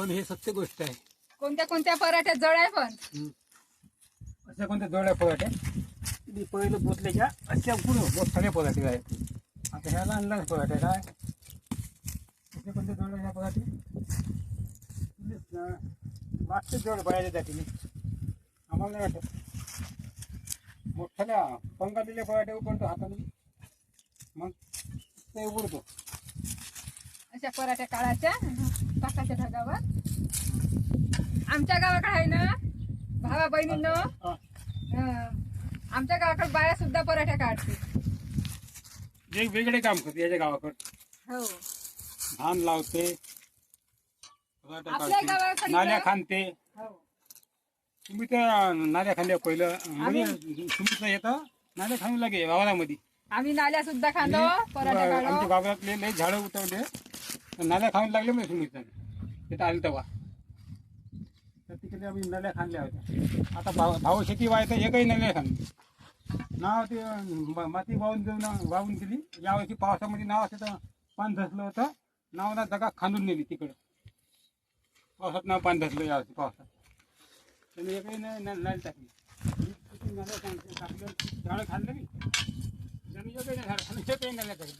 पण हे सत्य गोष्ट आहे. कोणत्या कोणत्या पराठ्यात जळ आहे पण? अशा कोणत्या जोड्या पराठ्या ती पहिलं पोचल्याच्या अशा पुढं मोठ्या पराठे आहेत. आता ह्या लहान लहान पराठ्या काय अशा कोणत्या जोड्या ह्या पराठे? मागचे जोड पाहिजे जातीने आम्हाला नाही वाटत मोठ्याल्या पंगालेल्या पराठे उघडतो हाताने. मग ते उघडतो अशा पराठ्या काळाच्या? आमच्या गावाकडे आहे ना भावा बहिणींनो. आमच्या गावाकडे बाया सुद्धा पराठ्या काढते. वेगवेगळे काम करते याच्या गावाकडे. हो. धान लावते पराठा आपल्या काढते, गावाकडे नाल्या खांदते. हो. तुम्ही तर नाल्या खांद्या पहिलं म्हणजे तुमचं येतं नाल्या खांदू लागे वावरामध्ये. आम्ही नाल्या सुद्धा खांदो पराठ्या आमच्या काढो. लय झाडं उतरले तर नाल्या खाऊन लागले म्हणजे तुम्ही तिथं आले तेव्हा तर आम्ही नळ्या खाणल्या होत्या. आता भाव भाऊ शेती व्हायचं एकही नळ्या खांदली नाव ते म- माती वाहून देऊन वाहून गेली यावर्षी पावसामध्ये नाव असं तर पान धसलं होतं. नाव ना जगा खांदून नेली तिकडं. पावसात नाव पान धसलं यावर्षी पावसात. त्यांनी एकही न न- नळ टाकली. किती नळ्या टाकल्या- टाकल्या झाडं खाल्लं. मी एकही नाही झाडं खाल्लं. एकही नळ्या टाकली